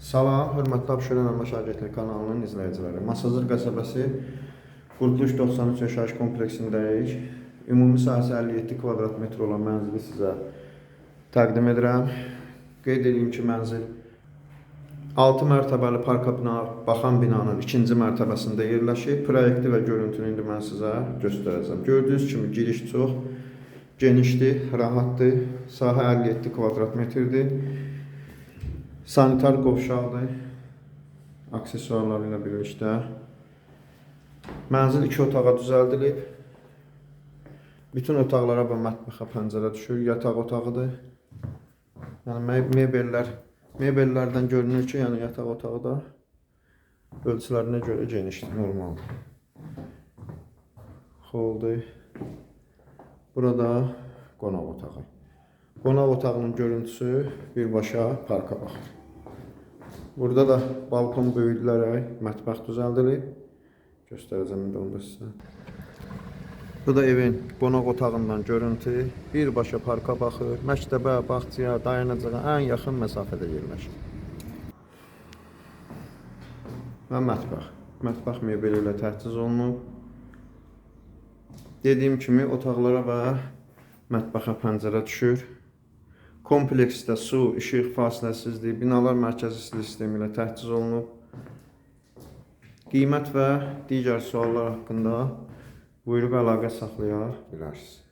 Salam, hörmətli Abşeron Elma Şagirdlik kanalının izləyiciləri. Masazır qəsəbəsi Qurtuluş 93 yaşayış kompleksindəyik. Ümumi sahəsi 57 kvadrat metr olan mənzili sizə təqdim edirəm. Qeyd edeyim ki, mənzil 6 mərtəbəli parka bina, baxan binanın ikinci mərtəbəsində yerləşir. Proyekti və görüntünü indi mən sizə göstərəcəm. Gördüyünüz kimi giriş çox genişdir, rahatdır. Sahə 57 kvadrat metrdir. Sanitar qovşaqdır. Aksesuarları ilə birlikdə. Mənzil iki otağa düzəldilib. Bütün otaqlara və mətbəxə pəncərə düşür. Yataq otağıdır. Yəni me- mebellər mebellərdən görünür ki, yəni yataq otağı da ölçülərinə görə genişdir, normaldır. Holdur. Burada qonaq otağı. Qonaq otağının görüntüsü birbaşa parka baxır. Burada da balkon böyüdülərək mətbəx düzəldilib. Göstərəcəm indi onu da sizə. Bu da evin qonaq otağından görüntü. Birbaşa parka baxır. Məktəbə, bağçaya, dayanacağa ən yaxın məsafədə yerləşir. Və mətbəx. Mətbəx mebeli ilə təchiz olunub. Dediyim kimi otaqlara və mətbəxə pəncərə düşür. Kompleksdə su, işıq fasiləsizliyi, binalar mərkəzi istilik sistemi ilə təchiz olunub. Qiymət və digər suallar haqqında buyurub əlaqə saxlaya bilərsiniz.